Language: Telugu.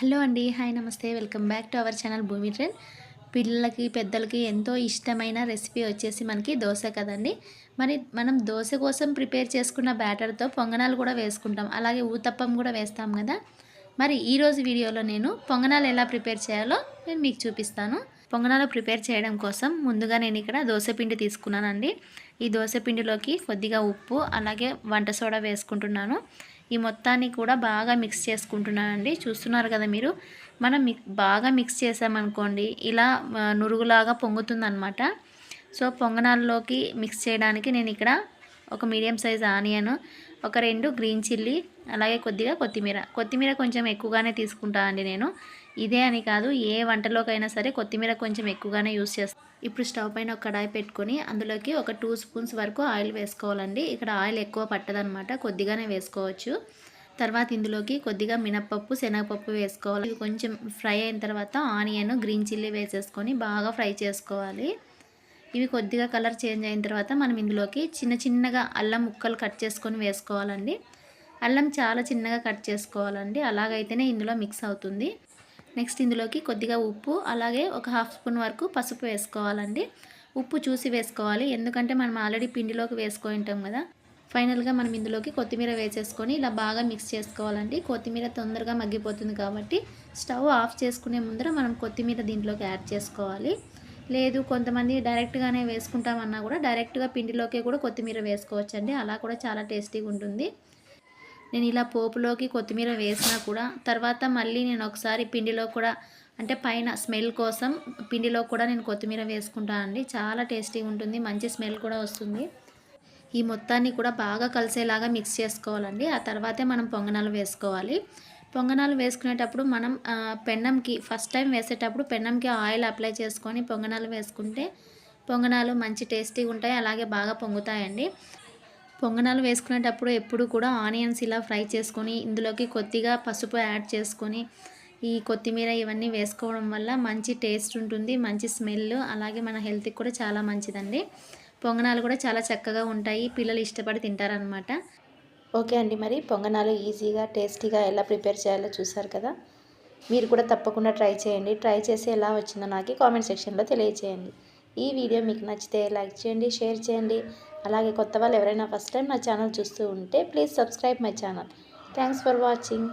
హలో అండి హాయ్ నమస్తే. Welcome back to our channel Bhumi trend. పిల్లలకి పెద్దలకి ఎంతో ఇష్టమైన రెసిపీ వచ్చేసి మనకి దోశ కదండి. మరి మనం దోశ కోసం ప్రిపేర్ చేసుకున్న బ్యాటర్తో పొంగనాలు కూడా వేసుకుంటాం. అలాగే ఊతప్పం కూడా వేస్తాం కదా. మరి ఈరోజు వీడియోలో నేను పొంగనాలు ఎలా ప్రిపేర్ చేయాలో నేను మీకు చూపిస్తాను. పొంగనాలు ప్రిపేర్ చేయడం కోసం ముందుగా నేను ఇక్కడ దోశపిండి తీసుకున్నానండి. ఈ దోశపిండిలోకి కొద్దిగా ఉప్పు అలాగే వంట సోడా వేసుకుంటున్నాను. ఈ మొత్తాన్ని కూడా బాగా మిక్స్ చేసుకుంటున్నానండి. చూస్తున్నారు కదా మీరు? మనం మిక్ బాగా మిక్స్ చేసామనుకోండి ఇలా నురుగులాగా పొంగుతుందన్నమాట. సో పొంగనాల్లోకి మిక్స్ చేయడానికి నేను ఇక్కడ ఒక మీడియం సైజ్ ఆనియన్ ఒక రెండు గ్రీన్ చిల్లీ అలాగే కొద్దిగా కొత్తిమీర. కొత్తిమీర కొంచెం ఎక్కువగానే తీసుకుంటానండి నేను. ఇదే అని కాదు ఏ వంటలోకైనా సరే కొత్తిమీర కొంచెం ఎక్కువగానే యూస్ చేస్తాం. ఇప్పుడు స్టవ్ పైన ఒక కడాయి పెట్టుకొని అందులోకి ఒక టూ స్పూన్స్ వరకు ఆయిల్ వేసుకోవాలండి. ఇక్కడ ఆయిల్ ఎక్కువ పట్టదనమాట కొద్దిగానే వేసుకోవచ్చు. తర్వాత ఇందులోకి కొద్దిగా మినప్పప్పు శనగపప్పు వేసుకోవాలి. ఇవి కొంచెం ఫ్రై అయిన తర్వాత ఆనియన్ గ్రీన్ చిల్లీ వేసేసుకొని బాగా ఫ్రై చేసుకోవాలి. ఇవి కొద్దిగా కలర్ చేంజ్ అయిన తర్వాత మనం ఇందులోకి చిన్న చిన్నగా అల్లం ముక్కలు కట్ చేసుకొని వేసుకోవాలండి. అల్లం చాలా చిన్నగా కట్ చేసుకోవాలండి. అలాగైతేనే ఇందులో మిక్స్ అవుతుంది. నెక్స్ట్ ఇందులోకి కొద్దిగా ఉప్పు అలాగే ఒక హాఫ్ స్పూన్ వరకు పసుపు వేసుకోవాలండి. ఉప్పు చూసి వేసుకోవాలి. ఎందుకంటే మనం ఆల్రెడీ పిండిలోకి వేసుకొని ఉంటాం కదా. ఫైనల్గా మనం ఇందులోకి కొత్తిమీర వేసేసుకొని ఇలా బాగా మిక్స్ చేసుకోవాలండి. కొత్తిమీర తొందరగా మగ్గిపోతుంది కాబట్టి స్టవ్ ఆఫ్ చేసుకునే ముందర మనం కొత్తిమీర దీంట్లోకి యాడ్ చేసుకోవాలి. లేదు కొంతమంది డైరెక్ట్గానే వేసుకుంటామన్నా కూడా డైరెక్ట్గా పిండిలోకి కూడా కొత్తిమీర వేసుకోవచ్చండి. అలా కూడా చాలా టేస్టీగా ఉంటుంది. నేను ఇలా పోపులోకి కొత్తిమీర వేసినా కూడా తర్వాత మళ్ళీ నేను ఒకసారి పిండిలో కూడా అంటే పైన స్మెల్ కోసం పిండిలో కూడా నేను కొత్తిమీర వేసుకుంటాను అండి. చాలా టేస్టీగా ఉంటుంది మంచి స్మెల్ కూడా వస్తుంది. ఈ మొత్తాన్ని కూడా బాగా కలిసేలాగా మిక్స్ చేసుకోవాలండి. ఆ తర్వాతే మనం పొంగనాలు వేసుకోవాలి. పొంగనాలు వేసుకునేటప్పుడు మనం పెన్నంకి ఫస్ట్ టైం వేసేటప్పుడు పెన్నంకి ఆయిల్ అప్లై చేసుకొని పొంగనాలు వేసుకుంటే పొంగనాలు మంచి టేస్టీగా ఉంటాయి అలాగే బాగా పొంగుతాయండి. పొంగనాలు వేసుకునేటప్పుడు ఎప్పుడు కూడా ఆనియన్స్ ఇలా ఫ్రై చేసుకొని ఇందులోకి కొద్దిగా పసుపు యాడ్ చేసుకొని ఈ కొత్తిమీర ఇవన్నీ వేసుకోవడం వల్ల మంచి టేస్ట్ ఉంటుంది మంచి స్మెల్ అలాగే మన హెల్త్కి కూడా చాలా మంచిదండి. పొంగనాలు కూడా చాలా చక్కగా ఉంటాయి పిల్లలు ఇష్టపడి తింటారనమాట ఓకే అండి మరి పొంగనాలు ఈజీగా టేస్టీగా ఎలా ప్రిపేర్ చేయాలో చూసారు కదా? మీరు కూడా తప్పకుండా ట్రై చేయండి. ట్రై చేసి ఎలా వచ్చిందో నాకు కామెంట్ సెక్షన్లో తెలియచేయండి. ఈ వీడియో మీకు నచ్చితే లైక్ చేయండి షేర్ చేయండి. అలాగే కొత్త వాళ్ళు ఎవరైనా ఫస్ట్ టైం నా ఛానల్ చూస్తూ ఉంటే please subscribe my channel thanks for watching